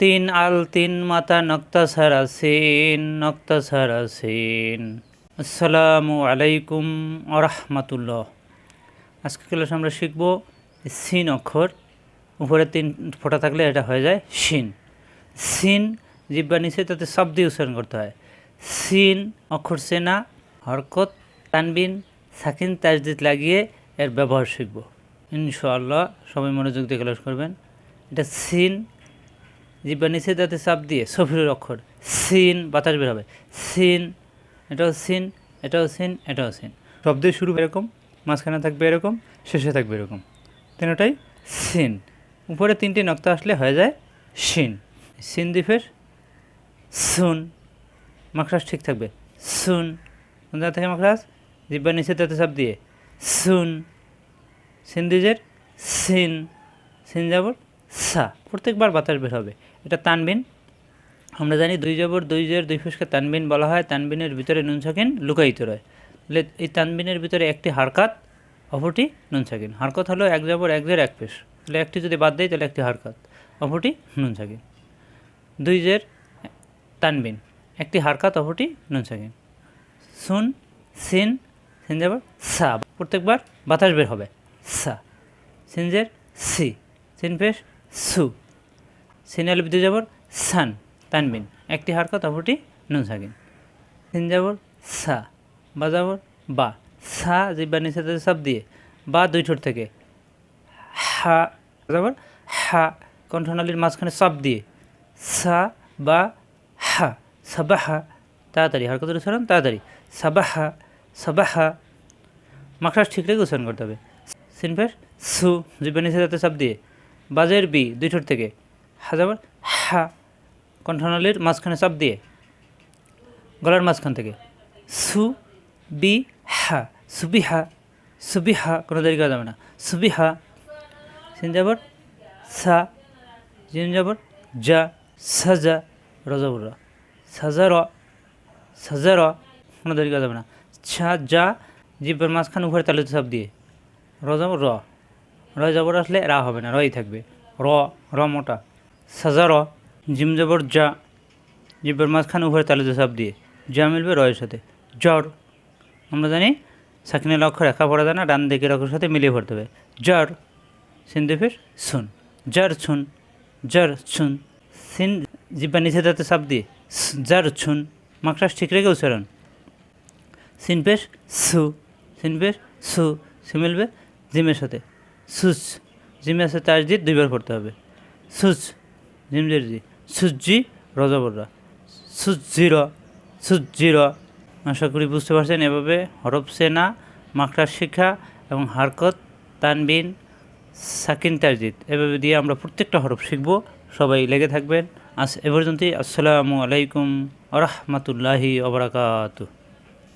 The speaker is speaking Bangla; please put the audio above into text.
তিন আল তিন মাতা নক্তা সারাসিন নক্তা সারাসিন আসসালামু আলাইকুম আরহামাতুল্লাহ আজকে ক্লাস আমরা শিখব সিন অক্ষর। উপরে তিন ফোঁটা থাকলে এটা হয়ে যায় শিন সিন জিব্বা নিচে, তাতে শব্দ উচ্চারণ করতে হয়। সিন অক্ষর সেনা হরকত, তানবিন, সাকিন, তাজদিদ লাগিয়ে এর ব্যবহার শিখব। ইনশাআল্লাহ, সবাই মনোযোগ দিয়ে ক্লাস করবেন। এটা সিন জিব্বা নিচে তাতে চাপ দিয়ে সফিরের অক্ষর। সিন, বাতাস বের হবে। সিন, এটাও সিন এটাও সিন এটাও সিন। শব্দের শুরু এরকম, মাঝখানে থাকবে এরকম, শেষে থাকবে এরকম। তিনটাই সিন। উপরে তিনটি নক্তা আসলে হয়ে যায় শিন সিন দ্বীপের সুন, মাখরাজ ঠিক থাকবে। সুন, কোন জায়গা থেকে মাখরাজ? জিব্বা নিচে তাতে চাপ দিয়ে। সুন সিন্দিজের সিন। সিন যাবর সা। প্রত্যেকবার বাতাস বের হবে। এটা তানবিন। আমরা জানি দুই জবর, দুই জের, দুই ফুসকে তানবিন বলা হয়। তানবিনের ভিতরে নুন সাকিন লুকায়িত রয়। তাহলে এই তানবিনের ভিতরে একটি হারকাত, অপরটি নুন সাকিন হারকত হলো এক জবর, এক জের, এক পেশ তাহলে একটি যদি বাদ দেয় তাহলে একটি হারকাত। অপরটি নুন সাকিন দুই জের, তানবিন। একটি হারকাত, অপরটি নুন সাকিন সুন, সিন সিন যাবর সা। প্রত্যেকবার বাতাস বের হবে। সা। সিনজের সি। সিন পেশ সু। সিনাল বিদ্যুৎ যাবর সান, তানবিন। একটি হারকত অপরটি নুন সাকিন সিন যাবর সা, বা যাবর বা। সা জিব্বা নিচে সব দিয়ে, বা দুই ঠোঁট থেকে। হা, যাবর হা, কণ্ঠনালীর মাঝখানে সব দিয়ে। সা, বা হা, সাবাহা, তাড়াতাড়ি। হারকতের উচ্চারণ তাড়াতাড়ি। সাবাহা সাবাহা। মাখরাজ ঠিক রেখে উচ্চারণ করতে হবে। সিনফের সু জিব্বা নিচে সব দিয়ে। বাজের বি, দুই ঠোঁট থেকে। হাজাবার? হা। কণ্ঠনালীর মাঝখানে চাপ দিয়ে। গলার মাঝখান থেকে। সু, বি, হা। সুবিহা সুবিহা কোনো দেরি করা যাবে না। সুবিহা সিন যাবর সা। জিন যাবর যা সাজা রজাবর সাজা র। সাজা র। কোনো দেরি করা যাবে না। ছা যা জিব্বের মাঝখানে উপরে তালিতে চাপ দিয়ে। র যাবর র। র যাবর আসলে রা হবে না। রই থাকবে। র র মোটা। সাজা র জিম জবর যা জিব্বের মাঝখানে উপরে তালিতে চাপ দিয়ে যা মিলবে রয়ের সাথে জ্বর আমরা জানি সাকিনের অক্ষর একা পড়া যায় না, ডান দিকের অক্ষরের সাথে মিলিয়ে পড়তে হবে জ্বর সিনদেফের শুন জার ছুন জার ছুন সিন, জিব্বা নিচে যাতে সাপ দিয়ে জার ছুন মাকড়াস ঠিক রেখে উচ্চারণ সিনপেশ সু সিনপেশ সু সু মিলবে জিমের সাথে, সুচ, জিমের সাথে জি দুইবার পড়তে হবে, সুচ জিমজের জি সুজি রজবররা। সুজির সুজির আশা করি বুঝতে পারছেন, এভাবে হরফ সেনা মাকড়ার শিক্ষা এবং হারকত, তানবিন, সাকিন তারজিদ এভাবে দিয়ে আমরা প্রত্যেকটা হরফ শিখব। সবাই লেগে থাকবেন। আস এ পর্যন্তই। আসসালামু আলাইকুম আরহামতুল্লাহি ওবরাকাতু।